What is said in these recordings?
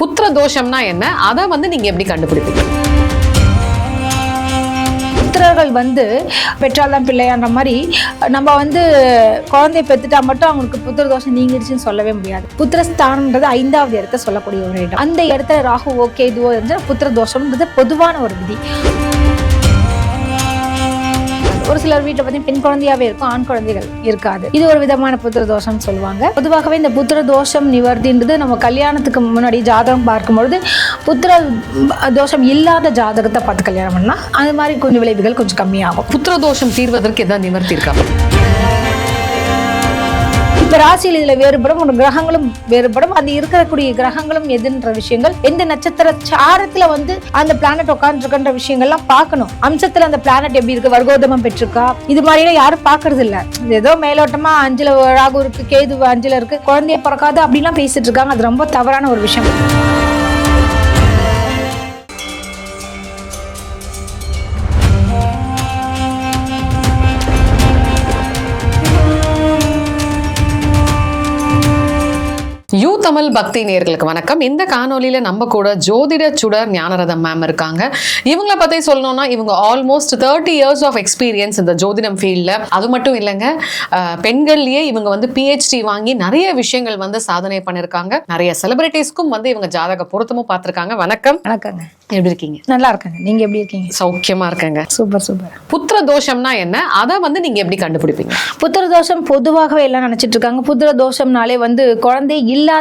புத்திர தோஷம்னா என்ன? அதை வந்து நீங்க எப்படி கண்டுபிடிப்பீங்க? புத்திரர்கள் வந்து பெற்றால்தான் பிள்ளையான பிள்ளையான்ற மாதிரி நம்ம வந்து குழந்தைய பெற்றுட்டா மட்டும் அவங்களுக்கு புத்திர தோஷம் நீங்கிடுச்சுன்னு சொல்லவே முடியாது. புத்திரஸ்தானன்றது ஐந்தாவது இடத்த சொல்லக்கூடிய ஒரு இடம். அந்த இடத்துல ராகு ஓகே இதுவோ இருந்தால் புத்திர தோஷம்ன்றது பொதுவான ஒரு விதி. ஒரு சிலர் வீட்டில் பார்த்தீங்கன்னா பெண் குழந்தையாவே இருக்கும் ஆண் குழந்தைகள் இருக்காது. இது ஒரு விதமான புத்திர தோஷம்னு சொல்லுவாங்க. பொதுவாகவே இந்த புத்திர தோஷம் நிவர்த்தின்றது நம்ம கல்யாணத்துக்கு முன்னாடி ஜாதகம் பார்க்கும்பொழுது புத்திர தோஷம் இல்லாத ஜாதகத்தை பார்த்து கல்யாணம் பண்ணால் அது மாதிரி கொஞ்சம் விளைவுகள் கொஞ்சம் கம்மியாகும். புத்திர தோஷம் தீர்வதற்கு எதாவது நிவர்த்தி இருக்கா? இப்ப ராசியில் இதுல வேறுபடும் ஒரு கிரகங்களும் வேறுபடும். அது இருக்கக்கூடிய கிரகங்களும் எதுன்ற விஷயங்கள் எந்த நட்சத்திர சாரத்துல வந்து அந்த பிளானட் உட்காந்துருக்குன்ற விஷயங்கள்லாம் பார்க்கணும். அம்சத்துல அந்த பிளானட் எப்படி இருக்கு? வர்கோதமம் பெற்றிருக்கா? இது மாதிரிலாம் யாரும் பார்க்கறது இல்ல இது ஏதோ மேலோட்டமா அஞ்சுல ராகு இருக்கு கேது அஞ்சுல இருக்கு. குழந்தைய பிறக்காது அப்படிலாம் பேசிட்டு இருக்காங்க. அது ரொம்ப தவறான ஒரு விஷயம். You தமிழ் பக்தி நேயர்களுக்கு வணக்கம். இந்த காணொலியில நம்ம கூட ஜோதிட சுடர் ஞானரதம் மேம் இருக்காங்க. இவங்கள பத்தி சொல்லணும்னா இவங்க almost thirty years of experience இந்த ஜோதிடம் ஃபீல்டில் அது மட்டும் இல்லைங்க. பெண்கள்லயே இவங்க வந்து பிஹெச்டி வாங்கி நிறைய விஷயங்கள் வந்து சாதனை பண்ணியிருக்காங்க நிறைய செலிபிரிட்டிஸ்க்கும் வந்து இவங்க ஜாதக பொருத்தமும் பார்த்திருக்காங்க. வணக்கம். வணக்கங்க. எப்படி இருக்கீங்க? நல்லா இருக்காங்க. நீங்க எப்படி இருக்கீங்க? சௌக்கியமா இருக்கேங்க. Super super. புத்திர தோஷம்னா என்ன? அதை வந்து நீங்க எப்படி கண்டுபிடிப்பீங்க? புத்திர தோஷம் பொதுவாகவே எல்லாம் நினைச்சிட்டு இருக்காங்க. புத்திர தோஷம்னாலே வந்து குழந்தை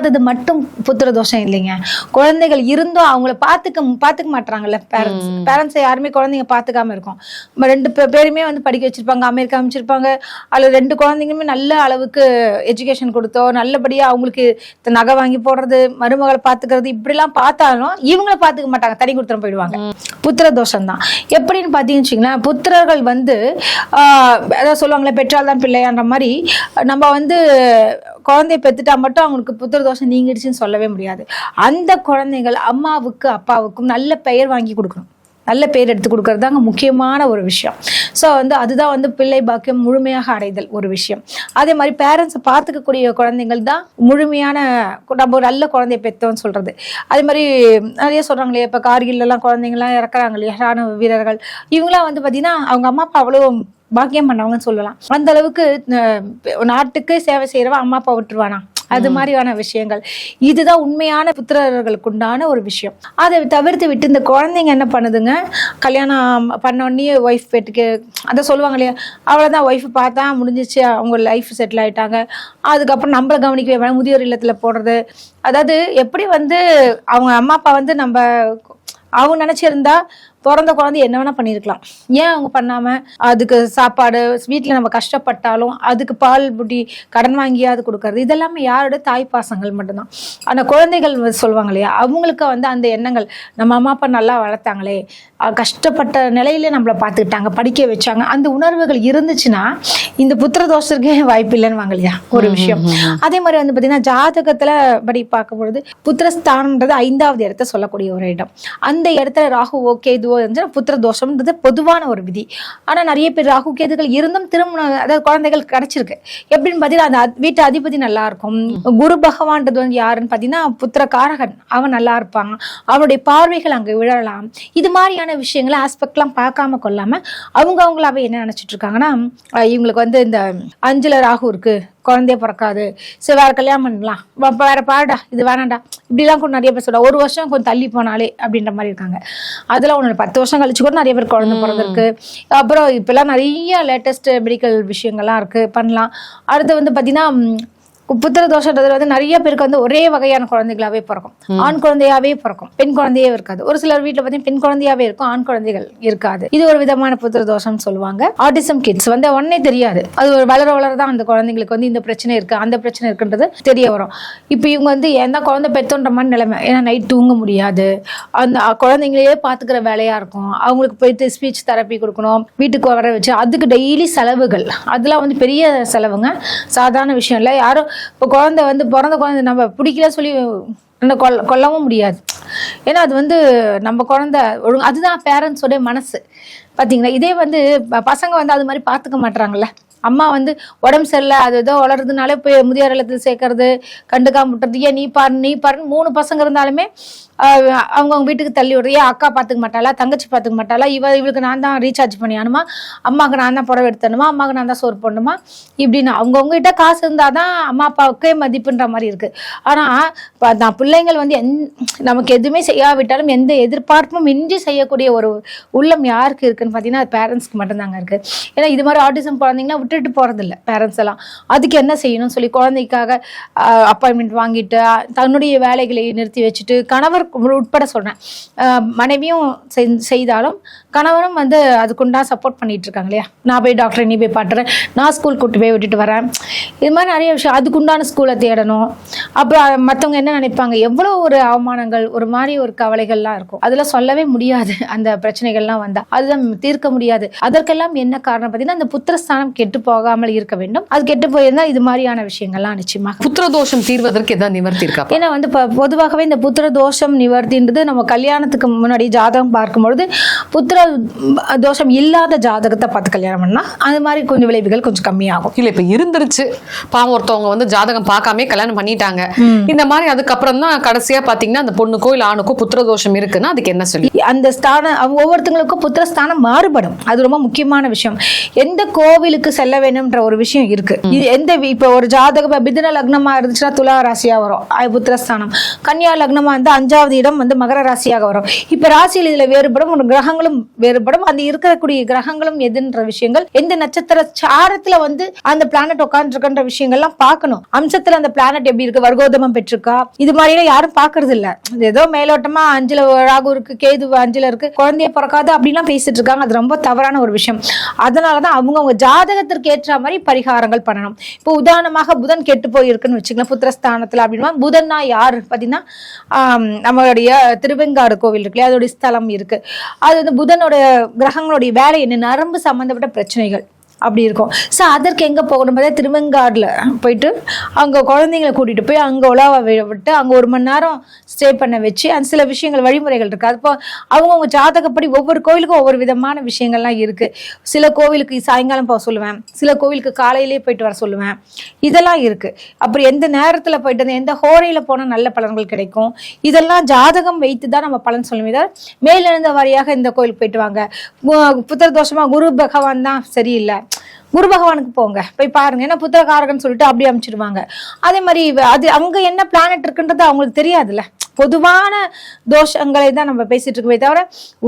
இல்லாதது மட்டும் புத்திர தோஷம் இல்லைங்க. குழந்தைகள் இருந்தும் அவங்கள பார்த்துக்க பார்த்துக்க மாட்டாங்கல்ல பேரண்ட்ஸ் பேரண்ட்ஸை யாருமே குழந்தைங்க பார்த்துக்காம இருக்கும். ரெண்டு பேருமே வந்து படிக்க வச்சிருப்பாங்க அமெரிக்கா அமைச்சிருப்பாங்க அதில் ரெண்டு குழந்தைங்களுமே நல்ல அளவுக்கு எஜுகேஷன் கொடுத்தோ நல்லபடியா அவங்களுக்கு நகை வாங்கி போடுறது மருமகளை பார்த்துக்கிறது இப்படிலாம் பார்த்தாலும் இவங்கள பார்த்துக்க மாட்டாங்க. தனி கொடுத்துட்டு போயிடுவாங்க. புத்திர தோஷம் தான் எப்படின்னு பார்த்தீங்கன்னு வச்சுங்களேன் புத்திரர்கள் வந்து அதாவது சொல்லுவாங்களே பெற்றால் தான் பிள்ளையான்ற மாதிரி நம்ம வந்து குழந்தைய பெற்றுட்டா மட்டும் அவங்களுக்கு புத்திர தோஷம் நீங்கிடுச்சுன்னு சொல்லவே முடியாது. அந்த குழந்தைகள் அம்மாவுக்கு அப்பாவுக்கும் நல்ல பெயர் வாங்கி கொடுக்கணும். நல்ல பேர் எடுத்து கொடுக்கறது தாங்க முக்கியமான ஒரு விஷயம். ஸோ வந்து அதுதான் வந்து பிள்ளை பாக்கியம் முழுமையாக அடைதல் ஒரு விஷயம். அதே மாதிரி பேரண்ட்ஸை பார்த்துக்கக்கூடிய குழந்தைகள் தான் முழுமையான நம்ம ஒரு நல்ல குழந்தைய பெற்றோன்னு சொல்கிறது அதே மாதிரி நிறைய சொல்கிறாங்க இல்லையா இப்போ கார்கில்லாம் குழந்தைங்கலாம் இறக்குறாங்க இல்லையா? ராணுவ வீரர்கள். இவங்களாம் வந்து பார்த்தீங்கன்னா அவங்க அம்மா அப்பா அவ்வளோ பாக்கியம் பண்ணவங்கன்னு சொல்லலாம். அந்த அளவுக்கு நாட்டுக்கு சேவை செய்யறவன் அம்மா அப்பா விட்டுருவானா? அது மாதிரியான விஷயங்கள். இதுதான் உண்மையான புத்திரர்களுக்கு உண்டான ஒரு விஷயம். அதை தவிர்த்து விட்டு இந்த குழந்தைங்க என்ன பண்ணுதுங்க? கல்யாணம் பண்ண உடனே ஒய்ஃப் பெட்டுக்கு அதை சொல்லுவாங்க இல்லையா? அவ்வளோதான் ஒய்ஃப் பார்த்தா முடிஞ்சிச்சு அவங்க லைஃப் செட்டில் ஆயிட்டாங்க. அதுக்கப்புறம் நம்மளை கவனிக்கவே வேணாம் முதியோர் இல்லத்தில் போடுறது. அதாவது எப்படி வந்து அவங்க அம்மா அப்பா வந்து நம்ம அவங்க நினைச்சிருந்தா பிறந்த குழந்தை என்ன வேணா பண்ணியிருக்கலாம் ஏன் அவங்க பண்ணாம? அதுக்கு சாப்பாடு வீட்டில் நம்ம கஷ்டப்பட்டாலும் அதுக்கு பால் புட்டி கடன் வாங்கியாவது கொடுக்கறது. இதெல்லாமே யாரோட தாய் பாசங்கள் மட்டும்தான். அந்த குழந்தைகள் சொல்லுவாங்க இல்லையா அவங்களுக்கு வந்து அந்த எண்ணங்கள் நம்ம அம்மா அப்பா நல்லா வளர்த்தாங்களே கஷ்டப்பட்ட நிலையில நம்மளை பார்த்துக்கிட்டாங்க படிக்க வச்சாங்க அந்த உணர்வுகள் இருந்துச்சுன்னா இந்த புத்திர தோஷத்துக்கே வாய்ப்பு இல்லைன்னு வாங்க இல்லையா ஒரு விஷயம். அதே மாதிரி வந்து பார்த்தீங்கன்னா ஜாதகத்துல படி பார்க்கும்பொழுது புத்திரஸ்தானம்ன்றது ஐந்தாவது இடத்த சொல்லக்கூடிய ஒரு இடம். அந்த இடத்துல ராகு ஓகே இதுவோ இருந்துச்சுன்னா புத்திர தோஷம்ன்றது பொதுவான ஒரு விதி. ஆனா நிறைய பேர் ராகு கேதுகள் இருந்தும் திருமணம் அதாவது குழந்தைகள் கிடைச்சிருக்கு. எப்படின்னு பார்த்தீங்கன்னா அந்த வீட்டு அதிபதி நல்லா இருக்கும். குரு பகவான்றது வந்து யாருன்னு பார்த்தீங்கன்னா புத்திர காரகன் அவன் நல்லா இருப்பான். அவனுடைய பார்வைகள் அங்க விழலாம். இது மாதிரியான விஷயங்களை ஆஸ்பெக்ட்லாம் பார்க்காம கொள்ளாம அவங்க அவங்களாவே என்ன நினைச்சிட்டு இருக்காங்கன்னா இவங்களுக்கு வந்து இந்த அஞ்சுல ராகு இருக்கு. குழந்தைய பிறக்காது. சரி வேற கல்யாணம் பண்ணலாம். வ- வேற பாருடா இது வேணாம்டா. இப்படிலாம் கூட நிறைய பேர் சொல்ல ஒரு வருஷம் கொஞ்சம் தள்ளி போனாலே அப்படின்ற மாதிரி இருக்காங்க. அதெல்லாம் ஒன்று பத்து வருஷம் கழிச்சு கூட நிறைய பேர் குழந்தை பிறந்திருக்கு. அப்புறம் இப்பெல்லாம் நிறைய லேட்டஸ்ட் மெடிக்கல் விஷயங்கள்லாம் இருக்கு. பண்ணலாம். அடுத்து வந்து பார்த்தீங்கன்னா புத்திர தோஷன்றது வந்து நிறைய பேருக்கு வந்து ஒரே வகையான குழந்தைகளாவே பிறக்கும். ஆண் குழந்தையாவே பிறக்கும். பெண் குழந்தையே இருக்காது. ஒரு சிலர் வீட்டில் பார்த்தீங்கன்னா பெண் குழந்தையாவே இருக்கும் ஆண் குழந்தைகள் இருக்காது. இது ஒரு விதமான புத்திர தோஷம்னு சொல்லுவாங்க. ஆட்டிசம் கிட்ஸ் வந்து உடனே தெரியாது. அது ஒரு வளர வளர தான் அந்த குழந்தைங்களுக்கு வந்து இந்த பிரச்சனை இருக்கு அந்த பிரச்சனை இருக்குன்றது தெரிய வரும். இப்போ இவங்க வந்து எந்த குழந்தை பெத்தோன்ற மாதிரி நிலைமை. ஏன்னா நைட் தூங்க முடியாது. அந்த குழந்தைங்களையே பார்த்துக்கிற வேலையா இருக்கும். அவங்களுக்கு போயிட்டு ஸ்பீச் தெரப்பி கொடுக்கணும் வீட்டுக்கு வர வச்சு அதுக்கு டெய்லி செலவுகள். அதெல்லாம் வந்து பெரிய செலவுங்க. சாதாரண விஷயம் இல்லை. யாரும் இப்போ குழந்தை வந்து பிறந்த குழந்தை நம்ம பிடிக்கல சொல்லி அந்த கொல்ல கொல்லவும் முடியாது. ஏன்னா அது வந்து நம்ம குழந்தை ஒழுங்கு அதுதான் பேரண்ட்ஸோடைய மனசு. பார்த்தீங்களா இதே வந்து ப- பசங்க வந்து அது மாதிரி பார்த்துக்க மாட்றாங்கல்ல. அம்மா வந்து உடம்பு சரியில்லை அது ஏதோ வளருதுனாலே போய் முதியோர் இல்லத்தில் சேர்க்கறது கண்டுக்காம விட்டுறது. ஏன் நீ பாரு நீ பாருன்னு மூணு பசங்க இருந்தாலுமே அவங்க அவங்க வீட்டுக்கு தள்ளி விடுறியா அக்கா பார்த்துக்க மாட்டாளா? தங்கச்சி பார்த்துக்க மாட்டாளா? இவ இவளுக்கு நான் தான் ரீசார்ஜ் பண்ணியானுமா அம்மாவுக்கு நான் தான் புடவை எடுத்தணுமா அம்மாவுக்கு நான் தான் சோறு போடணுமா? இப்படின்னு அவங்கவுங்க கிட்ட காசு இருந்தால் தான் அம்மா அப்பாவுக்கே மதிப்புன்ற மாதிரி இருக்குது ஆனால் இப்போ நான் பிள்ளைங்கள் வந்து எந் நமக்கு எதுவுமே செய்யாவிட்டாலும் எந்த எதிர்பார்ப்பும் இன்றி செய்யக்கூடிய ஒரு உள்ளம் யாருக்கு இருக்குன்னு பார்த்தீங்கன்னா அது பேரண்ட்ஸ்க்கு மட்டும்தாங்க இருக்குது ஏன்னா இது மாதிரி ஆட்டிசம் குழந்தைங்கன்னா விட்டுட்டு போகிறதில்ல பேரண்ட்ஸ் எல்லாம். அதுக்கு என்ன செய்யணும்னு சொல்லி குழந்தைக்காக அப்பாயின்மெண்ட் வாங்கிட்டு தன்னுடைய வேலைகளை நிறுத்தி வச்சுட்டு கணவர் உட்பட சொல்றேன். அஹ், மனைவியும் செய்- செய்தாலும் கணவரும் வந்து அதுக்குண்டா சப்போர்ட் பண்ணிட்டு இருக்காங்க இல்லையா? நான் போய் டாக்டரை நீ போய் பாட்டுறேன் நான் ஸ்கூல் கூட்டு போய் விட்டுட்டு வரேன். இது மாதிரி நிறைய விஷயம். அதுக்குண்டான ஸ்கூலை தேடணும். அப்புறம் மற்றவங்க என்ன நினைப்பாங்க? எவ்வளோ ஒரு அவமானங்கள் ஒரு மாதிரி ஒரு கவலைகள்லாம் இருக்கும். அதெல்லாம் சொல்லவே முடியாது. அந்த பிரச்சனைகள்லாம் வந்தா. அதுதான் தீர்க்க முடியாது. அதற்கெல்லாம் என்ன காரணம்? பார்த்தீங்கன்னா அந்த புத்திரஸ்தானம் கெட்டு போகாமல் இருக்க வேண்டும். அது கெட்டு போயிருந்தா இது மாதிரியான விஷயங்கள்லாம் நிச்சயமா. புத்திர தோஷம் தீர்வதற்கு எதாவது நிவர்த்தி இருக்கா? ஏன்னா வந்து பொதுவாகவே இந்த புத்திர தோஷம் நிவர்த்தின்றது நம்ம கல்யாணத்துக்கு முன்னாடி ஜாதகம் பார்க்கும்பொழுது புத்திர தோஷம் இல்லாத ஜாதகத்தை பார்த்து கல்யாணம் பண்ணா அது மாதிரி கொஞ்சம் விளைவுகள் கொஞ்சம் கம்மியாகும். இல்ல இப்ப இருந்துருச்சு. பாவம் ஒருத்தவங்க வந்து ஜாதகம் பார்க்காம கல்யாணம் பண்ணிட்டாங்க. இந்த மாதிரி அதுக்கப்புறம் தான் கடைசியா பாத்தீங்கன்னா அந்த பொண்ணுக்கோ இல்ல ஆணுக்கோ புத்திர தோஷம் இருக்குன்னா அதுக்கு என்ன சொல்லி? அந்த ஸ்தானம் அவங்க ஒவ்வொருத்தங்களுக்கும் புத்திர ஸ்தானம் மாறுபடும். அது ரொம்ப முக்கியமான விஷயம். எந்த கோவிலுக்கு செல்ல வேணும்ன்ற ஒரு விஷயம் இருக்கு. எந்த இப்ப ஒரு ஜாதகம் மிதுன லக்னமா இருந்துச்சுன்னா துலா ராசியா வரும். புத்திரஸ்தானம் கன்னியா லக்னமா இருந்தா அஞ்சாவது இடம் வந்து மகர ராசியாக வரும். இப்ப ராசியில் இதுல வேறுபடும் ஒரு கிரகங்களும் வேறுபடும். அந்த இருக்கக்கூடிய கிரகங்களும் எதுன்ற விஷயங்கள் எந்த நட்சத்திர சாரத்துல வந்து அந்த பிளானட் உட்காந்துருக்குன்ற விஷயங்கள்லாம் பார்க்கணும். அம்சத்துல அந்த பிளானட் எப்படி இருக்கு? வர்க்கோதமம் பெற்றிருக்கா? இது மாதிரிலாம் யாரும் பாக்குறது இல்ல. இது ஏதோ மேலோட்டமா அஞ்சுல ராகு இருக்கு கேது அஞ்சுல இருக்கு குழந்தைய பிறக்காது அப்படிலாம் பேசிட்டு இருக்காங்க. அது ரொம்ப தவறான ஒரு விஷயம். அதனாலதான் அவங்கவங்க ஜாதகத்திற்கு ஏற்ற மாதிரி பரிகாரங்கள் பண்ணணும். இப்போ உதாரணமாக புதன் கெட்டு போயிருக்குன்னு வச்சுக்கலாம் புத்திரஸ்தானத்துல அப்படின்னா புதன்னா யாரு? பாத்தீங்கன்னா நம்ம நம்மளுடைய திருவெங்காடு கோவில் இருக்கு இல்லையா? அதோடைய ஸ்தலம் இருக்கு. அது வந்து புதனுடைய கிரகங்களுடைய வேலை என்ன? நரம்பு சம்பந்தப்பட்ட பிரச்சனைகள். அப்படி இருக்கும். ஸோ அதற்கு எங்கே போகணும் பார்த்தா திருவெங்காடில் போயிட்டு அங்கே குழந்தைங்களை கூட்டிகிட்டு போய் அங்கே உலாவை விட்டு அங்கே ஒரு மணி நேரம் ஸ்டே பண்ண வச்சு அந்த சில விஷயங்கள் வழிமுறைகள் இருக்குது அது இப்போ அவங்கவுங்க ஜாதகப்படி ஒவ்வொரு கோவிலுக்கும் ஒவ்வொரு விதமான விஷயங்கள்லாம் இருக்குது சில கோவிலுக்கு சாயங்காலம் போக சொல்லுவேன். சில கோவிலுக்கு காலையிலேயே போயிட்டு வர சொல்லுவேன். இதெல்லாம் இருக்குது அப்புறம் எந்த நேரத்தில் போயிட்டு வந்து எந்த ஹோரையில் போனால் நல்ல பலன்கள் கிடைக்கும்? இதெல்லாம் ஜாதகம் வைத்து தான் நம்ம பலன் சொல்லுமே தவிர மேலெழுந்த வாரியாக இந்த கோயிலுக்கு போயிட்டு வாங்க. புத்தர் புத்திர குரு பகவான் தான் சரியில்லை. குரு பகவானுக்கு போங்க. போய் பாருங்க. ஏன்னா புத்திரகாரகன் சொல்லிட்டு அப்படியே அமைச்சிருவாங்க. அதே மாதிரி அது அங்க என்ன பிளானட் இருக்குன்றது அவங்களுக்கு தெரியாதுல்ல. பொதுவான தோஷங்களை தான் நம்ம பேசிட்டு இருக்கவே தவிர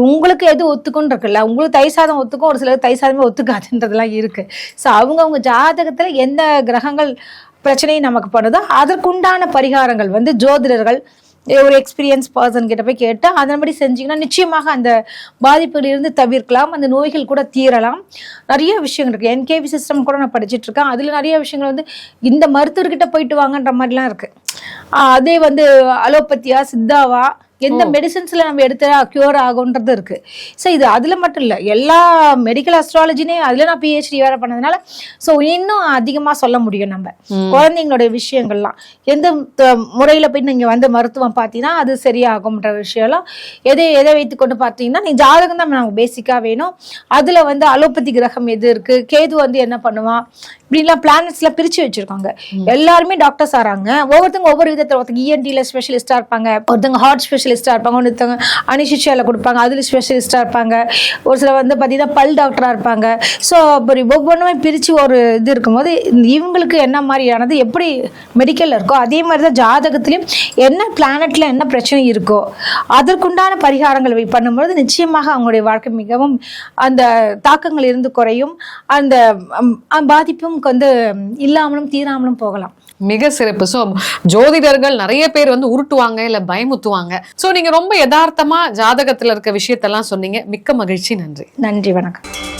உங்களுக்கு எது ஒத்துக்குன்னு இருக்குல்ல. உங்களுக்கு தை சாதம் ஒத்துக்கும் ஒரு சிலர் தை சாதமே ஒத்துக்காதுன்றதெல்லாம் இருக்கு. ஸோ அவங்கவுங்க ஜாதகத்துல எந்த கிரகங்கள் பிரச்சனையும் நமக்கு பண்ணுதோ அதற்குண்டான பரிகாரங்கள் வந்து ஜோதிடர்கள் ஒரு எக்ஸ்பீரியன்ஸ் பர்சன் கிட்ட போய் கேட்டு அதன்படி செஞ்சிங்கன்னா நிச்சயமாக அந்த பாதிப்புகளிலிருந்து இருந்து தவிர்க்கலாம் அந்த நோய்கள் கூட தீரலாம். நிறைய விஷயங்கள் இருக்குது என்கேவி சிஸ்டம் கூட நான் படிச்சுட்டு இருக்கேன். அதில் நிறைய விஷயங்கள் வந்து இந்த மருத்துவர்கிட்ட போயிட்டு வாங்கன்ற மாதிரிலாம் இருக்குது அதே வந்து அலோபத்தியா சித்தாவா எந்த மெடிசன்ஸ்ல நம்ம எடுத்தா கியூர் ஆகும்ன்றது இருக்கு. ஸோ இது அதுல மட்டும் இல்ல எல்லா மெடிக்கல் அஸ்ட்ராலஜினே அதுல நான் பிஹெச்டி வேற பண்ணதுனால ஸோ இன்னும் அதிகமா சொல்ல முடியும் நம்ம. குழந்தைங்களுடைய விஷயங்கள்லாம். எந்த முறையில போய் நீங்க வந்து மருத்துவம் பார்த்தீங்கன்னா அது சரியாகும்ன்ற விஷயம்லாம் எதை எதை வைத்து கொண்டு பார்த்தீங்கன்னா நீ ஜாதகம் தான் நமக்கு பேசிக்கா வேணும். அதுல வந்து அலோபதி கிரகம் எது இருக்கு கேது வந்து என்ன பண்ணுவான் இப்படிலாம் பிளானட்ஸ்ல பிரிச்சு வச்சிருக்காங்க. எல்லாருமே டாக்டர்ஸ் ஆறாங்க. ஒவ்வொருத்தங்க ஒவ்வொரு விதத்துல ஒருத்தங்க இஎன்டில ஸ்பெஷலிஸ்டா இருப்பாங்க ஒருத்தங்க ஹார்ட் ஸ்பெஷலிஸ்ட்டாக இருப்பாங்க. ஒருத்தங்க அனிஷிஷியால கொடுப்பாங்க. அதுல ஸ்பெஷலிஸ்ட்டாக இருப்பாங்க. ஒரு சிலர் வந்து பார்த்திங்கன்னா பல் டாக்டராக இருப்பாங்க. ஸோ அப்படி ஒவ்வொன்றுமே பிரித்து ஒரு இது இருக்கும்போது இவங்களுக்கு என்ன மாதிரியானது எப்படி மெடிக்கலில் இருக்கோ அதே மாதிரி தான் ஜாதகத்துலேயும் என்ன பிளானட்டில் என்ன பிரச்சனை இருக்கோ அதற்குண்டான பரிகாரங்கள் பண்ணும்பொழுது நிச்சயமாக அவங்களுடைய வாழ்க்கை மிகவும் அந்த தாக்கங்கள் இருந்து குறையும். அந்த பாதிப்பும் வந்து இல்லாமலும் தீராமலும் போகலாம். மிக சிறப்பு. சோ ஜோதிடர்கள் நிறைய பேர் வந்து உருட்டுவாங்க இல்ல பயமுத்துவாங்க. சோ நீங்க ரொம்ப யதார்த்தமாக ஜாதகத்துல இருக்க விஷயத்தெல்லாம் சொன்னீங்க. மிக்க மகிழ்ச்சி. நன்றி. நன்றி வணக்கம்.